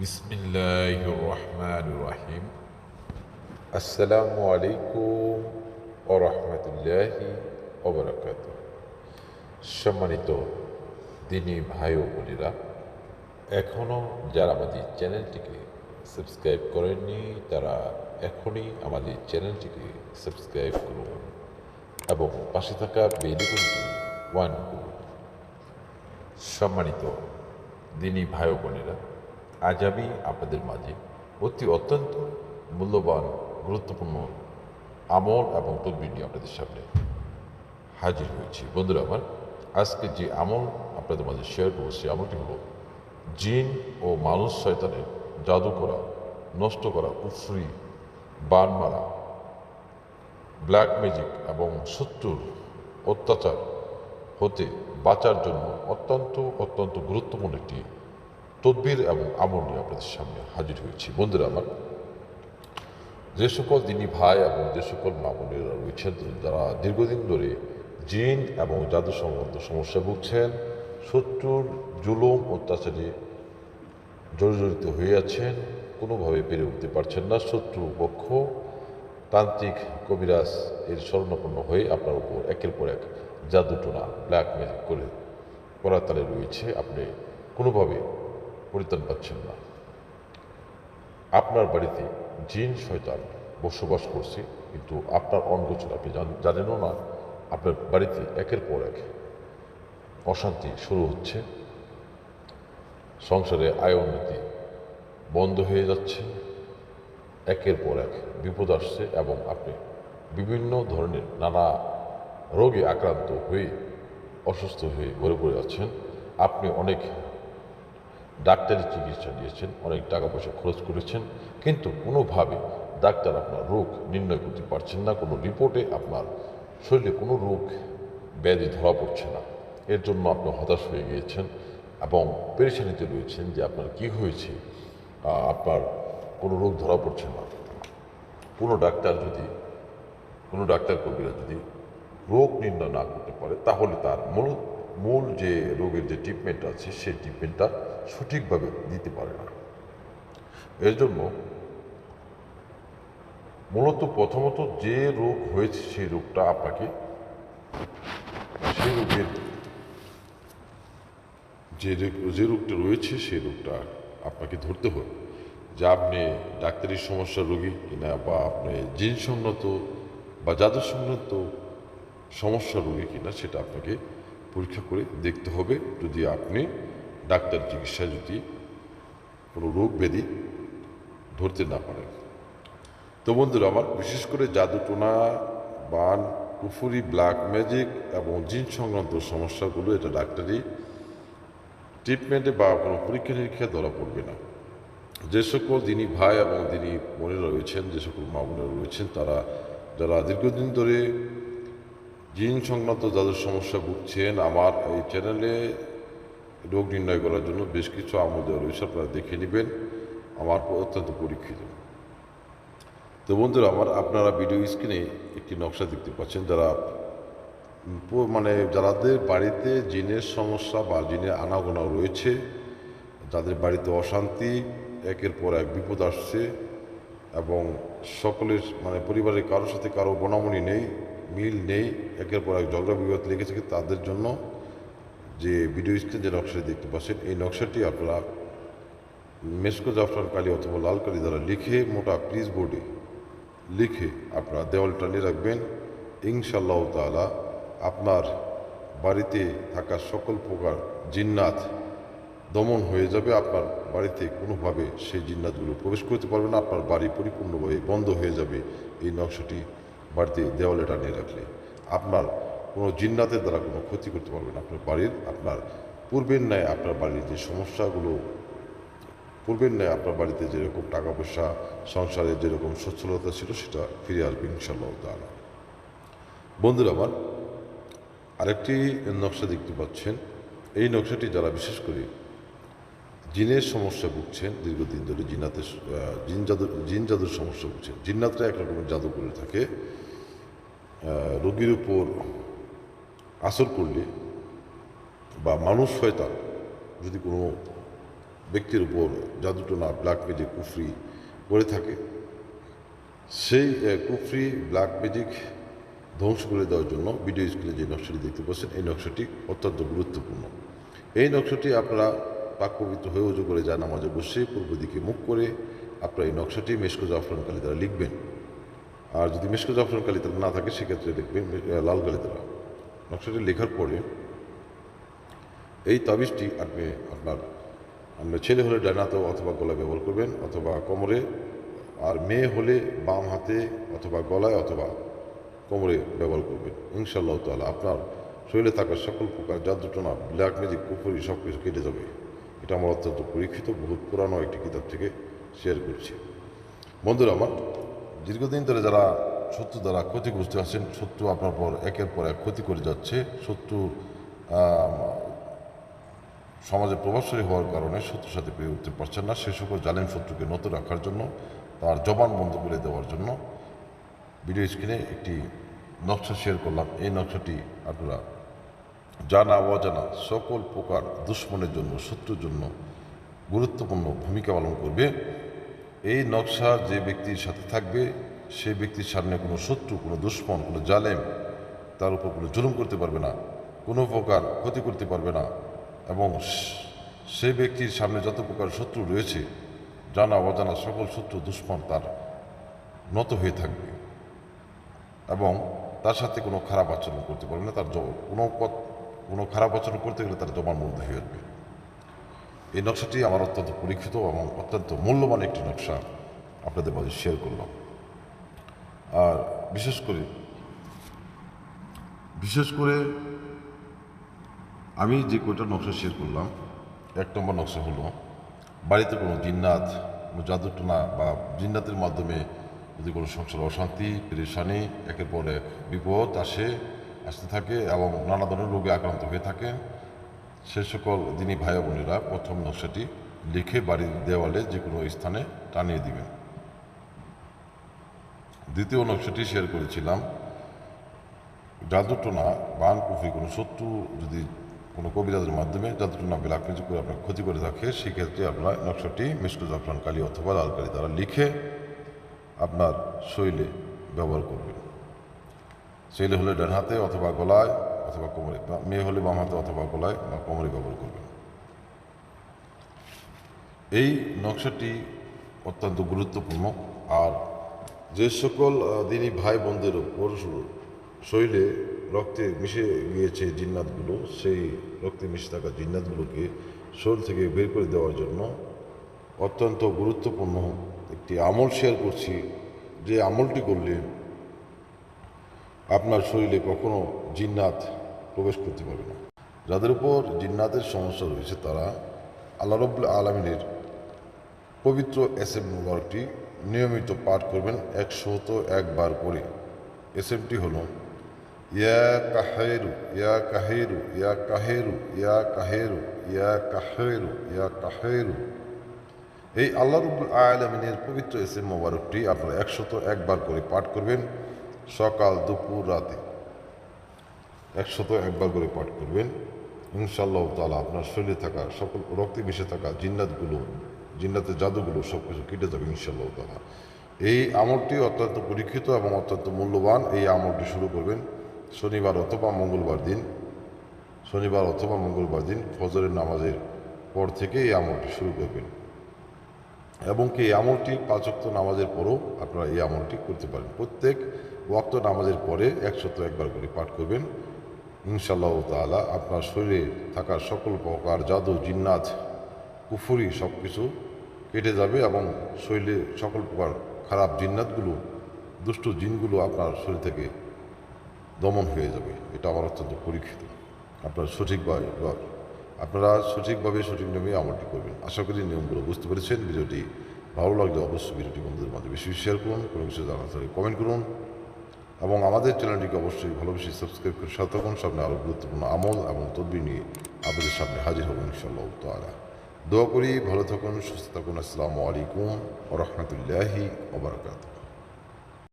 বিসমিল্লাহ রহমান রাহিম আসসালামু আলাইকুম ও রহমতুল্লাহি ওবরাকাত সম্মানিত দিনী ভাই ও বোনেরা এখনও যারা আমাদের চ্যানেলটিকে সাবস্ক্রাইব করেননি, তারা এখনই আমাদের চ্যানেলটিকে সাবস্ক্রাইব করুন এবং পাশে থাকা বেলিগুনটি ওয়ান করুন। সম্মানিত দিনী ভাই ও বোনেরা আজ আমি আপনাদের মাঝে অতি অত্যন্ত মূল্যবান, গুরুত্বপূর্ণ আমল এবং তদবির নিয়ে আপনাদের সামনে হাজির হয়েছি। বন্ধুরা আমার, আজকে যে আমল আপনাদের মাঝে শেয়ার করব, সেই আমলটি হলো জিন ও মানুষ শয়তানের জাদু করা, নষ্ট করা, উফরি, বান মারা ব্ল্যাক ম্যাজিক এবং শত্রুর অত্যাচার হতে বাঁচার জন্য অত্যন্ত অত্যন্ত গুরুত্বপূর্ণ একটি তদবির এবং আমল নিয়ে আপনাদের সামনে হাজির হয়েছি। বন্ধুরা আমার, যে সকল দিনী ভাই এবং যে সকল মা বোনেরা রয়েছেন যারা দীর্ঘদিন ধরে জিন এবং জাদু সংক্রান্ত সমস্যা ভুগছেন, শত্রুর জুলুম, অত্যাচারে জর্জরিত হয়ে আছেন, কোনোভাবে পেরে উঠতে পারছেন না, শত্রু পক্ষ, তান্ত্রিক কবিরাজ এর স্মরণাপন্ন হয়ে আপনার উপর একের পর এক জাদুটোনা ব্ল্যাক করে, করাতালে রয়েছে। আপনি কোনোভাবে পরিত্রাণ পাচ্ছেন না। আপনার বাড়িতে জিন শয়তান বসবাস করছে, কিন্তু আপনার অঙ্গোচর আপনি জানেনও না। আপনার বাড়িতে একের পর এক অশান্তি শুরু হচ্ছে। সংসারে আয় উন্নতি বন্ধ হয়ে যাচ্ছে। একের পর এক বিপদ আসছে এবং আপনি বিভিন্ন ধরনের নানা রোগে আক্রান্ত হয়ে অসুস্থ হয়ে ঘরে পড়ে যাচ্ছেন আপনি অনেক ডাক্তারি চিকিৎসা দিয়েছেন, অনেক টাকা পয়সা খরচ করেছেন, কিন্তু কোনোভাবে ডাক্তার আপনার রোগ নির্ণয় করতে পারছেন না, কোনো রিপোর্টে আপনার শরীরে কোনো রোগ ব্যাধি ধরা পড়ছে না। এর জন্য আপনি হতাশ হয়ে গিয়েছেন এবং পেরেশানিতে রয়েছেন যে আপনার কি হয়েছে আপনার কোনো রোগ ধরা পড়ছে না। কোনো ডাক্তার যদি, কোনো ডাক্তার কর্মীরা যদি রোগ নির্ণয় না করতে পারে, তাহলে তার মূল মূল যে রোগের যে ট্রিটমেন্ট আছে, সেই ট্রিটমেন্টটা সঠিকভাবে দিতে পারে না। এর জন্য মূলত প্রথমত যে রোগ হয়েছে, সেই রোগটা আপনাকে সেই রোগের যে যে রোগটা রয়েছে, সেই রোগটা আপনাকে ধরতে হবে। যে আপনি ডাক্তারি সমস্যার রোগী কিনা বা আপনি জিন বা জাদু সমস্যা রোগী কিনা, সেটা আপনাকে পরীক্ষা করে দেখতে হবে যদি আপনি ডাক্তার চিকিৎসা যদি কোনো রোগ ব্যাধি ধরতে না পারেন। তো বন্ধুরা, আমার বিশেষ করে জাদু টোনা, বান কুফুরি ব্ল্যাক ম্যাজিক এবং জিন সংক্রান্ত সমস্যাগুলো, এটা ডাক্তারি ট্রিটমেন্টে বা কোনো পরীক্ষা নিরীক্ষায় ধরা পড়বে না। যে সকল যিনি ভাই এবং যিনি বোনেরা রয়েছেন, যে সকল মা রয়েছেন, তারা, যারা দীর্ঘদিন ধরে জিন সংক্রান্ত যাদের সমস্যা ভুগছেন, আমার এই চ্যানেলে রোগ নির্ণয় করার জন্য বেশ কিছু আমল দেওয়া রয়েছে, আপনারা দেখে নেবেন। আমার অত্যন্ত পরীক্ষিত। তো বন্ধুরা, আমার, আপনারা ভিডিও স্ক্রিনে একটি নকশা দেখতে পাচ্ছেন, যারা মানে যাদের বাড়িতে জিনের সমস্যা বা জিনের আনাগোনা রয়েছে, যাদের বাড়িতে অশান্তি, একের পর এক বিপদ আসছে এবং সকলের মানে পরিবারের কারোর সাথে কারও বনামনি নেই মিল নেই, একের পর এক ঝগড়া বিবাদ লেগে থাকে তাদের জন্য যে ভিডিও স্ক্রিন যে নকশাটি দেখতে পাচ্ছেন, এই নকশাটি আপনারা মেসকো জাফরান কালি অথবা লাল কালি দ্বারা লিখে মোটা প্লিজ বোর্ডে লিখে আপনারা দেওয়াল টানিয়ে রাখবেন। ইনশাল্লাহ তাআলা আপনার বাড়িতে থাকা সকল প্রকার জিন্নাত দমন হয়ে যাবে, আপনার বাড়িতে কোনোভাবে সেই জিন্নাতগুলো প্রবেশ করতে পারবে না, আপনার বাড়ি পরিপূর্ণভাবে বন্ধ হয়ে যাবে। এই নকশাটি বাড়িতে দেওয়ালে টানিয়ে রাখলে আপনার কোনো জিন্নাতের দ্বারা কোনো ক্ষতি করতে পারবে না। আপনার বাড়ির, আপনার পূর্বের ন্যায় আপনার বাড়ির যে সমস্যাগুলো, পূর্বের ন্যায় আপনার বাড়িতে যেরকম টাকা পয়সা সংসারে যেরকম সচ্ছলতা ছিল সেটা ফিরে আসবে ইনশাল্লাহ তাআলা। বন্ধুরা আমার, আরেকটি নকশা দেখতে পাচ্ছেন। এই নকশাটি যারা বিশেষ করে জিনের সমস্যা ভুগছেন, দীর্ঘদিন ধরে জিনাতে জিন জাদু, জিন জাদুর সমস্যা ভুগছেন, জিন্নাতরা এক রকমের জাদু করে থাকে। রোগীর উপর আসর করলে বা মানুষ শয়তান যদি কোনো ব্যক্তির উপর জাদুটোনা ব্ল্যাক ম্যাজিক কুফরি করে থাকে, সেই কুফরি ব্ল্যাক ম্যাজিক ধ্বংস করে দেওয়ার জন্য ভিডিও স্ক্রিনে যে নকশাটি দেখতে পাচ্ছেন, এই নকশাটি অত্যন্ত গুরুত্বপূর্ণ। এই নকশাটি আপনারা পাক হয়ে উজু করে যায় নামাজে বসে পূর্ব দিকে মুখ করে আপনারা এই নকশাটি মেশকো জাফরান কালি দ্বারা লিখবেন। আর যদি মেশকো জাফরান কালি না থাকে, সেক্ষেত্রে লিখবেন লাল কালি দ্বারা নকশাটি লেখার পরে এই তাবিজটি আপনি আপনার আপনার ছেলে হলে ডানাতেও অথবা গলায় ব্যবহার করবেন, অথবা কোমরে, আর মেয়ে হলে বাম হাতে অথবা গলায় অথবা কোমরে ব্যবহার করবেন। ইনশাআল্লাহ তাআলা আপনার শরীরে থাকা সকল প্রকার জাদুটনা ব্ল্যাক ম্যাজিক কুফুরি সব কিছু কেটে যাবে। এটা আমার অত্যন্ত পরীক্ষিত, বহুত পুরানো একটি কিতাব থেকে শেয়ার করছি। বন্ধুরা, আমার দীর্ঘদিন ধরে যারা শত্রু দ্বারা ক্ষতিগ্রস্ত আছেন, শত্রু আপনার পর, একের পর এক ক্ষতি করে যাচ্ছে। শত্রু সমাজে প্রভাবশালী হওয়ার কারণে শত্রুর সাথে পেয়ে উঠতে পারছেন না। সে সকল জালেম শত্রুকে নত রাখার জন্য, তার জবান বন্ধ করে দেওয়ার জন্য ভিডিও স্ক্রিনে একটি নকশা শেয়ার করলাম। এই নকশাটি আপনারা জানা, অজানা সকল প্রকার দুশ্মনের জন্য, শত্রুর জন্য গুরুত্বপূর্ণ ভূমিকা পালন করবে। এই নকশা যে ব্যক্তির সাথে থাকবে সেই ব্যক্তির সামনে কোনো শত্রু, কোনো দুশ্মন, কোনো জালেম তার উপর কোনো জুলুম করতে পারবে না, কোনো প্রকার ক্ষতি করতে পারবে না এবং সেই ব্যক্তির সামনে যত প্রকার শত্রু রয়েছে, জানা, অজানা সকল শত্রু, দুশ্মন তার নত হয়ে থাকবে এবং তার সাথে কোনো খারাপ আচরণ করতে পারবে না, তার কোনো কোনো খারাপ আচরণ করতে গেলে তার জবান বন্ধ হয়ে আসবে এই নকশাটি আমার অত্যন্ত পরীক্ষিত এবং অত্যন্ত মূল্যবান একটি নকশা আপনাদের মাঝে শেয়ার করলাম। আর বিশেষ করে বিশেষ করে আমি যে কয়টা নকশা শেয়ার করলাম, এক নম্বর নকশা হলো বাড়িতে কোনো জিন্নাত, কোনো জাদুটনা বা জিন্নাতের মাধ্যমে যদি কোনো সংসার অশান্তি, পেরেশানি, একের পরে বিপদ আসে, আসতে থাকে এবং নানা ধরনের রোগে আক্রান্ত হয়ে থাকে সে সকল দিনই ভাই বোনেরা প্রথম নকশাটি লিখে বাড়ির দেওয়ালে যে কোনো স্থানে টানিয়ে দিবেন। দ্বিতীয় নকশাটি শেয়ার করেছিলাম। জাদুটনা বান কুফরি কোনো শত্রু যদি কোনো কবিরাজের মাধ্যমে জাদুটনা ব্ল্যাক ম্যাজিক করে আপনার ক্ষতি করে থাকে, সেক্ষেত্রে আপনার নকশাটি মিষ্টি জাফরান কালি অথবা লাল কালি দ্বারা লিখে আপনার শৈলে ব্যবহার করবেন। ছেলে হলে ডান হাতে অথবা গলায় অথবা কোমরে মেয়ে হলে বাম হাতে অথবা গলায় বা কোমরে ব্যবহার করবেন। এই নকশাটি অত্যন্ত গুরুত্বপূর্ণ আর যে সকল দিনই ভাই বোনদের উপর শরীরে রক্তে মিশে গিয়েছে জিন্নাতগুলো, সেই রক্তে মিশে থাকা জিন্নাতগুলোকে শরীর থেকে বের করে দেওয়ার জন্য অত্যন্ত গুরুত্বপূর্ণ একটি আমল শেয়ার করছি। যে আমলটি করলে আপনার শরীরে কখনো জিন্নাত প্রবেশ করতে পারবে না। যাদের উপর জিন্নাতের সমস্যা রয়েছে তারা আল্লাহ রব্বুল আলমিনের পবিত্র এসএম মুবারকটি নিয়মিত পাঠ করবেন একশত একবার করে। এসএমটি হল, ইয়া কাহেরু ইয়া কাহেরু ইয়া কাহেরু ইয়া কাহেরু ইয়া কাহেরু ইয়া কাহেরু। এই আল্লাহ রব্বুল আলমিনের পবিত্র এসএম মোবারকটি আপনারা একশত একবার করে পাঠ করবেন। সকাল দুপুর রাতে। একশত একবার করে পাঠ করবেন। ইনশাল্লাহ তালা আপনার শরীরে থাকা সকল রক্তে মিশে থাকা জিন্নাতগুলো, জিন্নাতের জাদুগুলো সব কিছু কেটে যাবে ইনশাল্লাহ তাআলা। এই আমলটি অত্যন্ত পরীক্ষিত এবং অত্যন্ত মূল্যবান। এই আমলটি শুরু করবেন শনিবার অথবা মঙ্গলবার দিন। শনিবার অথবা মঙ্গলবার দিন ফজরের নামাজের পর থেকে এই আমলটি শুরু করবেন। এবং কি এই আমলটি পাঁচক্ত নামাজের পরও আপনারা এই আমলটি করতে পারেন। প্রত্যেক ওয়াক্ত নামাজের পরে একশত একবার করে পাঠ করবেন। ইনশাল্লাহ তাআলা আপনার শরীরে থাকা সকল প্রকার জাদু, জিন্নাত, কুফুরি সব কিছু কেটে যাবে এবং শরীরে সকল প্রকার খারাপ জিন্নাতগুলো, দুষ্ট জিনগুলো আপনার শরীর থেকে দমন হয়ে যাবে। এটা আমার অত্যন্ত পরীক্ষিত। আপনার সঠিকভাবে আপনারা সঠিকভাবে সঠিক নিয়মে আমলটি করবেন। আশা করি নিয়মগুলো বুঝতে পেরেছেন। ভিডিওটি ভালো লাগলে অবশ্যই ভিডিওটি বন্ধুদের মাঝে বেশি শেয়ার করুন। কোনো কিছু জানার থাকলে কমেন্ট করুন। এবং আমাদের চ্যানেলটিকে অবশ্যই ভালোবেসে সাবস্ক্রাইব করে সাথে সামনে আরও গুরুত্বপূর্ণ আমল এবং তদ্বি নিয়ে আপনাদের সামনে হাজির হব ইনশাল্লাহ তালা দোয়া করি ভালো থাকুন, সুস্থ থাকুন। আসসালামু আলাইকুম রহমতুল্লাহি ওবরাকাতুহ